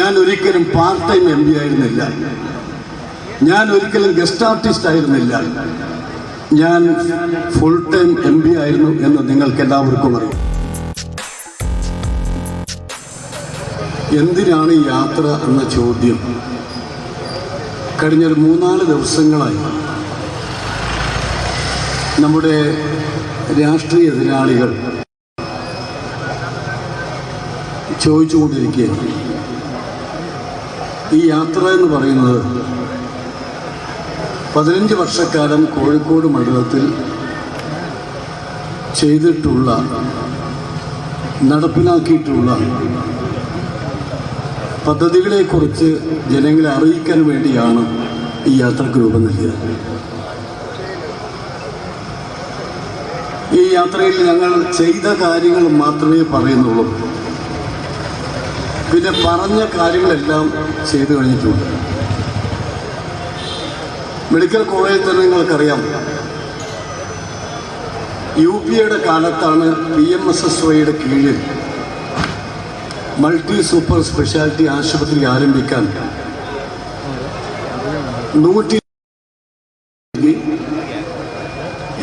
ഞാൻ ഒരിക്കലും part time M P ആയിരുന്നില്ല. ഞാൻ ഒരിക്കലും ഗസ്റ്റ് ആർട്ടിസ്റ്റ് ആയിരുന്നില്ല. ഞാൻ ഫുൾ ടൈം എം പി ആയിരുന്നു എന്ന് നിങ്ങൾക്ക് എല്ലാവർക്കും അറിയാം. എന്തിനാണ് യാത്ര എന്ന ചോദ്യം? കഴിഞ്ഞൊരു മൂന്നാൽ ദിവസങ്ങളായി നമ്മുടെ രാഷ്ട്രീയ എതിരാളികൾ ചോദിച്ചുകൊണ്ടിരിക്കുകയാണ്. ഈ യാത്ര എന്ന് പറയുന്നത് പതിനഞ്ച് വർഷക്കാലം കോഴിക്കോട് മണ്ഡലത്തിൽ ചെയ്തിട്ടുള്ള നടപ്പിലാക്കിയിട്ടുള്ള പദ്ധതികളെക്കുറിച്ച് ജനങ്ങളെ അറിയിക്കാൻ വേണ്ടിയാണ് ഈ യാത്രയ്ക്ക് രൂപം നൽകിയത്. ഈ യാത്രയിൽ ഞങ്ങൾ ചെയ്ത കാര്യങ്ങൾ മാത്രമേ പറയുന്നുള്ളൂ. പിന്നെ പറഞ്ഞ കാര്യങ്ങളെല്ലാം ചെയ്തു കഴിഞ്ഞിട്ടുണ്ട്. മെഡിക്കൽ കോളേജിൽ തന്നെ നിങ്ങൾക്കറിയാം. യു പി എയുടെ കാലത്താണ് പി എം എസ് എസ് വൈയുടെ കീഴിൽ മൾട്ടി സൂപ്പർ സ്പെഷ്യാലിറ്റി ആശുപത്രി ആരംഭിക്കാൻ നൂറ്റി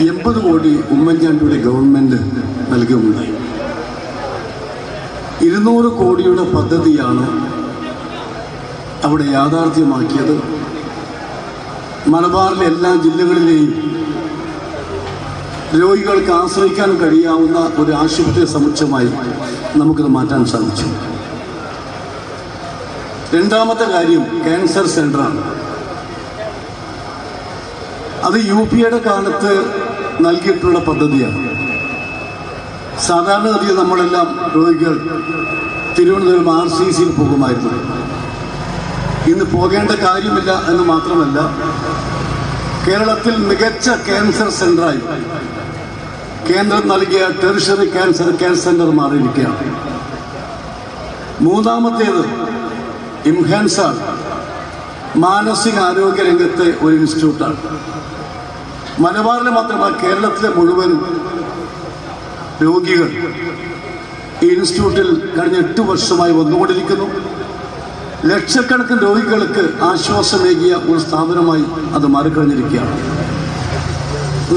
എൺപത് കോടി ഉമ്മൻചാണ്ടിയുടെ ഗവൺമെന്റ് നൽകുകയുണ്ടായി. ഇരുന്നൂറ് കോടിയുടെ പദ്ധതിയാണ് അവിടെ യാഥാർത്ഥ്യമാക്കിയത്. മലബാറിലെ എല്ലാ ജില്ലകളിലെയും രോഗികൾക്ക് ആശ്രയിക്കാൻ കഴിയാവുന്ന ഒരു ആശുപത്രി സമുച്ചയമായി നമുക്കിത് മാറ്റാൻ സാധിച്ചു. രണ്ടാമത്തെ കാര്യം ക്യാൻസർ സെന്ററാണ് അത് യു പിയുടെ കാലത്ത് നൽകിയിട്ടുള്ള പദ്ധതിയാണ്. സാധാരണഗതിയിൽ നമ്മളെല്ലാം രോഗികൾ തിരുവനന്തപുരം ആർ സി സിയിൽ പോകുമായിരുന്നു. ഇന്ന് പോകേണ്ട കാര്യമില്ല എന്ന് മാത്രമല്ല കേരളത്തിൽ മികച്ച ക്യാൻസർ സെന്ററായി കേന്ദ്രം നൽകിയ ടെറിഷറി ക്യാൻസർ കെയർ സെന്റർ മാറിയിരിക്കുകയാണ്. മൂന്നാമത്തേത് മാനസിക ആരോഗ്യ രംഗത്തെ ഒരു ഇൻസ്റ്റിറ്റ്യൂട്ടാണ് മലബാറിലെ മാത്രമല്ല കേരളത്തിലെ മുഴുവൻ രോഗികൾ ഈ ഇൻസ്റ്റിറ്റ്യൂട്ടിൽ കഴിഞ്ഞ എട്ട് വർഷമായി വന്നുകൊണ്ടിരിക്കുന്നു. ലക്ഷക്കണക്കിന് രോഗികൾക്ക് ആശ്വാസമേകിയ ഒരു സ്ഥാപനമായി അത് മാറിക്കഴിഞ്ഞിരിക്കുകയാണ്.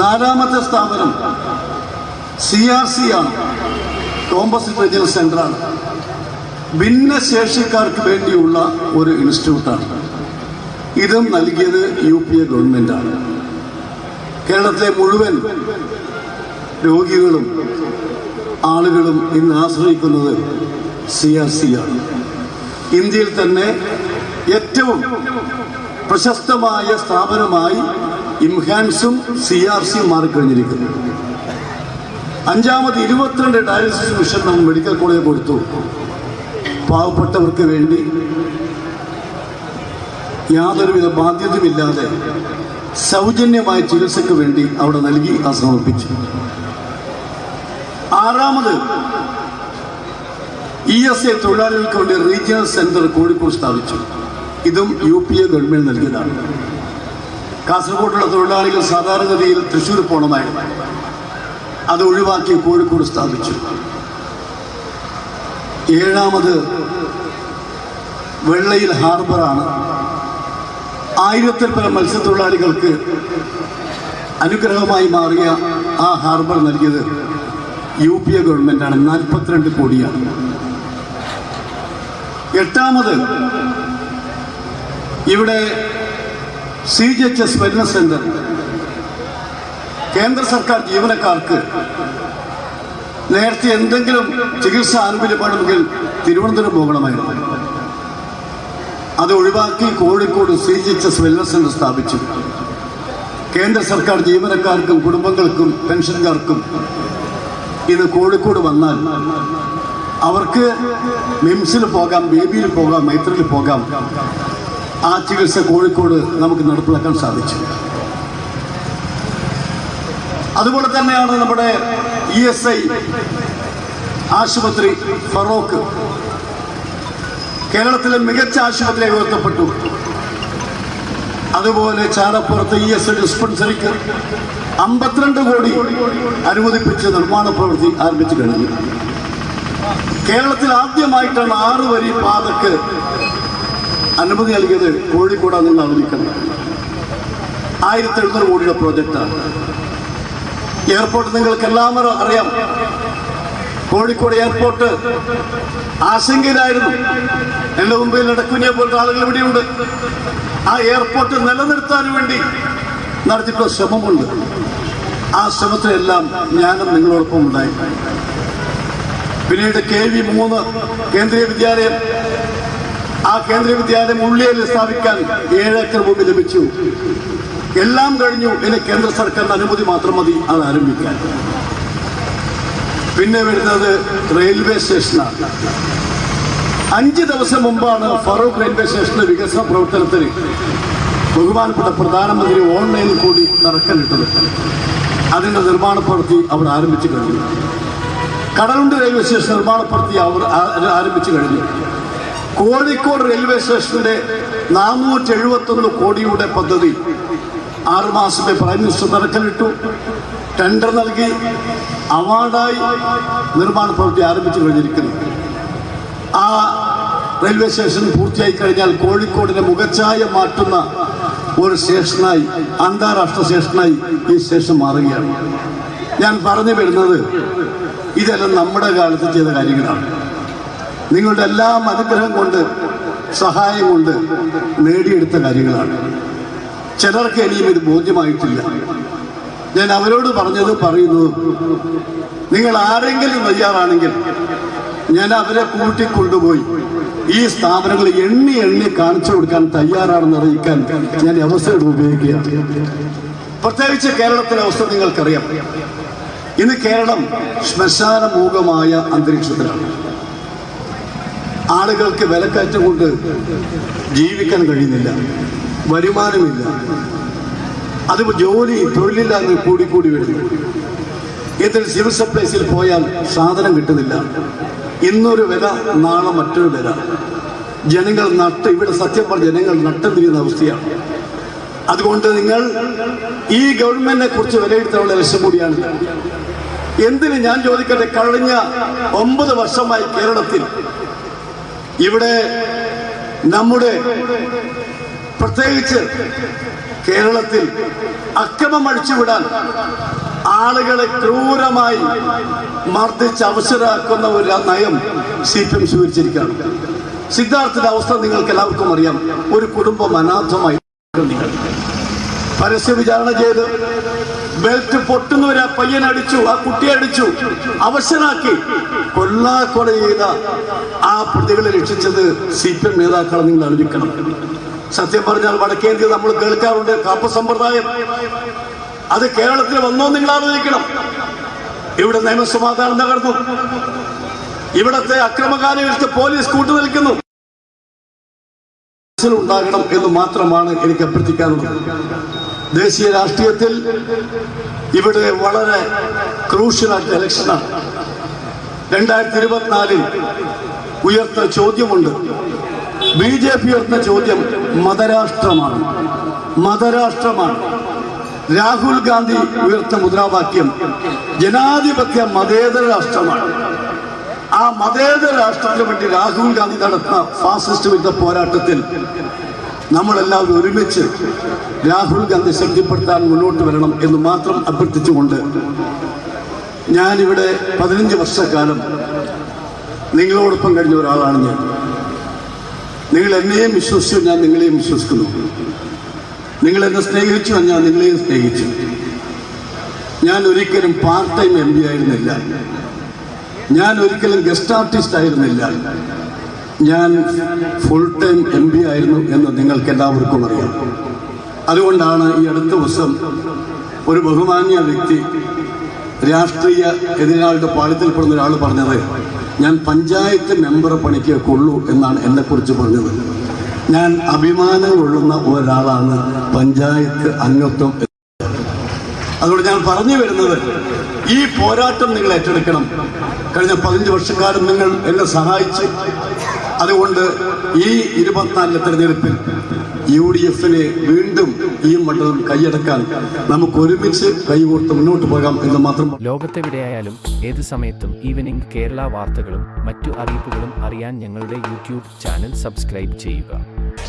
നാലാമത്തെ സ്ഥാപനം സി ആർ സി ആണ്. കോമ്പസിറ്റ് റീജിയണൽ സെന്ററാണ് ഭിന്നശേഷിക്കാർക്ക് വേണ്ടിയുള്ള ഒരു ഇൻസ്റ്റിറ്റ്യൂട്ടാണ്. ഇതും നൽകിയത് യു പി എ ഗവൺമെന്റാണ് കേരളത്തിലെ മുഴുവൻ രോഗികളും ആളുകളും ഇന്ന് ആശ്രയിക്കുന്നത് സി ആർ സി ആണ്. ഇന്ത്യയിൽ തന്നെ ഏറ്റവും പ്രശസ്തമായ സ്ഥാപനമായി ഇംഹാൻസും സി ആർ സിയും മാറിക്കഴിഞ്ഞിരിക്കുന്നു അഞ്ചാമത് ഇരുപത്തിരണ്ട് ഡയാലിസിസ് മിഷൻ നമ്മൾ മെഡിക്കൽ കോളേജ് കൊടുത്തു. പാവപ്പെട്ടവർക്ക് വേണ്ടി യാതൊരുവിധ ബാധ്യതയുമില്ലാതെ സൗജന്യമായ ചികിത്സയ്ക്ക് വേണ്ടി അവിടെ നൽകി ആ സമർപ്പിച്ചു ആറാമത് ഇ എസ് എ തൊഴിലാളികൾക്ക് വേണ്ടി റീജിയണൽ സെന്റർ കോഴിക്കോട് സ്ഥാപിച്ചു. ഇതും യു പി എ ഗവൺമെന്റ് നൽകിയതാണ്. കാസർഗോഡുള്ള തൊഴിലാളികൾ സാധാരണഗതിയിൽ തൃശ്ശൂർ പോകണമായിരുന്നു അത് ഒഴിവാക്കി കോഴിക്കോട് സ്ഥാപിച്ചു. ഏഴാമത് വെള്ളയിൽ ഹാർബറാണ്. ആയിരത്തിൽ പരം മത്സ്യത്തൊഴിലാളികൾക്ക് അനുഗ്രഹമായി മാറിയ ആ ഹാർബർ നൽകിയത് യു പി എ ഗവൺമെന്റാണ് നാൽപ്പത്തിരണ്ട് കോടിയാണ്. എട്ടാമത് ഇവിടെ C G H S wellness centre. കേന്ദ്ര സർക്കാർ ജീവനക്കാർക്ക് നേരത്തെ എന്തെങ്കിലും ചികിത്സ ആനുകൂല്യപ്പെടുമെങ്കിൽ തിരുവനന്തപുരം പോകണമായിരുന്നു. അത് ഒഴിവാക്കി Kozhikode C G H S wellness centre സ്ഥാപിച്ചു. കേന്ദ്ര സർക്കാർ ജീവനക്കാർക്കും കുടുംബങ്ങൾക്കും പെൻഷൻകാർക്കും ഇത് കോഴിക്കോട് വന്നാൽ അവർക്ക് മിംസിൽ പോകാം ബേബിയിൽ പോകാം മൈത്രിയിൽ പോകാം. ആ ചികിത്സ കോഴിക്കോട് നമുക്ക് നടപ്പിലാക്കാൻ സാധിച്ചു. അതുപോലെ തന്നെയാണ് നമ്മുടെ ഇ എസ് ഐ ആശുപത്രി ഫറോക്ക്. കേരളത്തിലെ മികച്ച ആശുപത്രി ഉയർത്തപ്പെട്ടു അതുപോലെ ചാലപ്പുറത്ത് ഇ എസ് ഐ ഡിസ്പെൻസറിക്ക് അമ്പത്തിരണ്ട് കോടി അനുവദിപ്പിച്ച് നിർമ്മാണ പ്രവൃത്തി ആരംഭിച്ചു കഴിഞ്ഞു. കേരളത്തിൽ ആദ്യമായിട്ടാണ് ആറ് വരി പാതക്ക് അനുമതി നൽകിയത് കോഴിക്കോട് നിങ്ങൾ അറിയിക്കണം ആയിരത്തി എഴുന്നൂറ് കോടിയുടെ പ്രോജക്റ്റാണ്. എയർപോർട്ട് നിങ്ങൾക്ക് എല്ലാവരും അറിയാം. കോഴിക്കോട് എയർപോർട്ട് ആശങ്കയിലായിരുന്നു. എന്റെ മുമ്പിൽ നടക്കുഞ്ഞെ പോലത്തെ ആളുകൾ ഇവിടെയുണ്ട്. ആ എയർപോർട്ട് നിലനിർത്താൻ വേണ്ടി നടത്തിയിട്ടുള്ള ശ്രമമുണ്ട്. ആ ശ്രമത്തിലെല്ലാം ഞാനും നിങ്ങളോടൊപ്പം ഉണ്ടായി. പിന്നീട് കെ വി മൂന്ന് കേന്ദ്രീയ വിദ്യാലയം ആ കേന്ദ്രീയ വിദ്യാലയം ഉള്ളിയിൽ സ്ഥാപിക്കാൻ ഏഴ് ഏക്കർ ഭൂമി ലഭിച്ചു. എല്ലാം കഴിഞ്ഞു ഇനി കേന്ദ്ര സർക്കാരിന്റെ അനുമതി മാത്രം മതി അത് ആരംഭിക്കാൻ. പിന്നെ വരുന്നത് റെയിൽവേ സ്റ്റേഷനാണ് അഞ്ച് ദിവസം മുമ്പാണ് ഫറൂഖ് റെയിൽവേ സ്റ്റേഷന്റെ വികസന പ്രവർത്തനത്തിന് ബഹുമാനപ്പെട്ട പ്രധാനമന്ത്രി ഓൺലൈനിൽ കൂടി തറക്കല്ലിട്ടത് അതിന്റെ നിർമ്മാണ പ്രവൃത്തി അവർ ആരംഭിച്ചു കഴിഞ്ഞു. കടലുണ്ട് റെയിൽവേ സ്റ്റേഷൻ നിർമ്മാണ പ്രവൃത്തി അവർ ആരംഭിച്ചു കഴിഞ്ഞു. കോഴിക്കോട് റെയിൽവേ സ്റ്റേഷന്റെ നാനൂറ്റി എഴുപത്തൊന്ന് കോടിയുടെ പദ്ധതി ആറുമാസത്തെ പ്രൈം മിനിസ്റ്റർ തറക്കല്ലിട്ടു ടെൻഡർ നൽകി അവാർഡായി നിർമ്മാണ പ്രവൃത്തി ആരംഭിച്ചു കഴിഞ്ഞിരിക്കുന്നു. ആ റെയിൽവേ സ്റ്റേഷൻ പൂർത്തിയായി കഴിഞ്ഞാൽ കോഴിക്കോടിനെ മുഖച്ഛായ മാറ്റുന്ന ഒരു സ്റ്റേഷനായി അന്താരാഷ്ട്ര സ്റ്റേഷനായി ഈ സ്റ്റേഷൻ മാറുകയാണ്. ഞാൻ പറഞ്ഞു വരുന്നത് ഇതെല്ലാം നമ്മുടെ കാലത്ത് ചെയ്ത കാര്യങ്ങളാണ്. നിങ്ങളുടെ എല്ലാം അനുഗ്രഹം കൊണ്ട് സഹായം കൊണ്ട് നേടിയെടുത്ത കാര്യങ്ങളാണ്. ചിലർക്ക് ഇനിയും ഇത് ബോധ്യമായിട്ടില്ല. ഞാൻ അവരോട് പറഞ്ഞത് പറയുന്നത് നിങ്ങൾ ആരെങ്കിലും തയ്യാറാണെങ്കിൽ ഞാൻ അവരെ കൂട്ടിക്കൊണ്ടുപോയി ഈ സ്ഥാപനങ്ങൾ എണ്ണി എണ്ണി കാണിച്ചു കൊടുക്കാൻ തയ്യാറാണെന്ന് അറിയിക്കാൻ ഞാൻ അവസരം ഉപയോഗിക്കുകയാണ്. പ്രത്യേകിച്ച് കേരളത്തിലെ അവസ്ഥ നിങ്ങൾക്കറിയാം. ഇന്ന് കേരളം ശ്മശാനമൂകമായ അന്തരീക്ഷത്തിലാണ്. ആളുകൾക്ക് വിലക്കയറ്റം കൊണ്ട് ജീവിക്കാൻ കഴിയുന്നില്ല. വരുമാനമില്ല. അത് ജോലി തൊഴിലില്ലാതെ കൂടിക്കൂടി വരുന്നു ഇതിൽ സിവിൽ സപ്ലൈസിൽ പോയാൽ സാധനം കിട്ടുന്നില്ല. ഇന്നൊരു വില നാളെ മറ്റൊരു വില ജനങ്ങൾ നട്ട് ഇവിടെ സത്യം പറഞ്ഞ ജനങ്ങൾ നട്ടം തിരിയുന്ന അവസ്ഥയാണ്. അതുകൊണ്ട് നിങ്ങൾ ഈ ഗവൺമെന്റിനെ കുറിച്ച് വിലയിരുത്താനുള്ള ലക്ഷ്യം കൂടിയാണ്. എന്തിന് ഞാൻ ചോദിക്കട്ടെ? കഴിഞ്ഞ ഒമ്പത് വർഷമായി കേരളത്തിൽ ഇവിടെ നമ്മുടെ പ്രത്യേകിച്ച് കേരളത്തിൽ അക്രമം അടിച്ചുവിടാൻ ആളുകളെ ക്രൂരമായി മർദ്ദിച്ച് അവസരാക്കുന്ന ഒരു നയം സി പി എം സ്വീകരിച്ചിരിക്കുകയാണ്. സിദ്ധാർത്ഥിന്റെ അവസ്ഥ നിങ്ങൾക്ക് എല്ലാവർക്കും അറിയാം. ഒരു കുടുംബം അനാഥമായി പരസ്യ വിചാരണ ചെയ്ത് ബെൽറ്റ് പൊട്ടുന്നവരെ ആ പയ്യനടിച്ചു ആ കുട്ടിയെ അടിച്ചു അവശനാക്കി. കൊല്ലാക്കൊല ചെയ്ത ആ പ്രതികളെ രക്ഷിച്ചത് സി പി എം നേതാക്കളെ നിങ്ങൾ അറിയിക്കണം സത്യം പറഞ്ഞാൽ വടക്കേന്ത്യ നമ്മൾ കേൾക്കാറുണ്ട് കാപ്പ സമ്പ്രദായം അത് കേരളത്തിൽ വന്നോ നിങ്ങൾ ആലോചിക്കണം. ഇവിടെ നിയമസമാധാനം തകർന്നു. ഇവിടത്തെ അക്രമകാരികൾക്ക് പോലീസ് കൂട്ടു നിൽക്കുന്നു. ഉണ്ടാകണം എന്ന് മാത്രമാണ് എനിക്ക് അഭ്യർത്ഥിക്കാനുള്ളത്. ദേശീയ രാഷ്ട്രീയത്തിൽ ഇവിടെ വളരെ ക്രൂഷ്യലായിട്ട് ഇലക്ഷനാണ് രണ്ടായിരത്തി ഇരുപത്തിനാലിൽ ഉയർത്ത ചോദ്യമുണ്ട്. ബി ജെ പി ഉയർത്ത ചോദ്യം മതരാഷ്ട്രമാണ്. മതരാഷ്ട്രമാണ്. രാഹുൽ ഗാന്ധി ഉയർത്ത മുദ്രാവാക്യം ജനാധിപത്യ മതേതര രാഷ്ട്രമാണ്. ആ മതേതര രാഷ്ട്രത്തിന് വേണ്ടി രാഹുൽ ഗാന്ധി നടത്തുന്ന ഫാസിസ്റ്റ് വിരുദ്ധ പോരാട്ടത്തിൽ നമ്മളെല്ലാവരും ഒരുമിച്ച് രാഹുൽ ഗാന്ധി ശക്തിപ്പെടുത്താൻ മുന്നോട്ട് വരണം എന്ന് മാത്രം അഭ്യർത്ഥിച്ചുകൊണ്ട് ഞാനിവിടെ പതിനഞ്ച് വർഷക്കാലം നിങ്ങളോടൊപ്പം കഴിഞ്ഞ ഒരാളാണ് ഞാൻ. നിങ്ങൾ എന്നെയും വിശ്വസിച്ചു ഞാൻ നിങ്ങളെയും വിശ്വസിക്കുന്നു. നിങ്ങൾ എന്നെ സ്നേഹിച്ചു ഞാൻ നിങ്ങളെയും സ്നേഹിച്ചു. ഞാൻ ഒരിക്കലും പാർട്ട് ടൈം എം പി ആയിരുന്നില്ല. ഞാൻ ഒരിക്കലും ഗസ്റ്റ് ആർട്ടിസ്റ്റ് ആയിരുന്നില്ല. ഞാൻ ഫുൾ ടൈം എം പി ആയിരുന്നു എന്ന് നിങ്ങൾക്ക് എല്ലാവർക്കും അറിയാം. അതുകൊണ്ടാണ് ഈ അടുത്ത ദിവസം ഒരു ബഹുമാന്യ വ്യക്തി രാഷ്ട്രീയ എതിരാളുടെ പാളിത്തിൽപ്പെടുന്ന ഒരാൾ പറഞ്ഞത് ഞാൻ പഞ്ചായത്ത് മെമ്പർ പണിക്ക് കൊള്ളൂ എന്നാണ് എന്നെക്കുറിച്ച് പറഞ്ഞത്. ഞാൻ അഭിമാനം കൊള്ളുന്ന ഒരാളാണ് പഞ്ചായത്ത് അംഗത്വം. അതുകൊണ്ട് ഞാൻ പറഞ്ഞു വരുന്നത് ഈ പോരാട്ടം നിങ്ങൾ ഏറ്റെടുക്കണം. കഴിഞ്ഞ പതിനഞ്ച് വർഷക്കാലം നിങ്ങൾ എന്നെ സഹായിച്ച് അതുകൊണ്ട് ഈ ഇരുപത്തിനാലിലെ തെരഞ്ഞെടുപ്പിൽ യു ഡി എഫിനെ വീണ്ടും ഈ മണ്ഡലം കൈയടക്കാൻ നമുക്ക് ഒരുമിച്ച് കൈകോർത്ത് മുന്നോട്ട് പോകാം എന്ന് മാത്രം ലോകത്തെവിടെയായാലും ഏത് സമയത്തും ഈവനിംഗ് കേരള വാർത്തകളും മറ്റു അറിയിപ്പുകളും അറിയാൻ ഞങ്ങളുടെ യൂട്യൂബ് ചാനൽ സബ്സ്ക്രൈബ് ചെയ്യുക.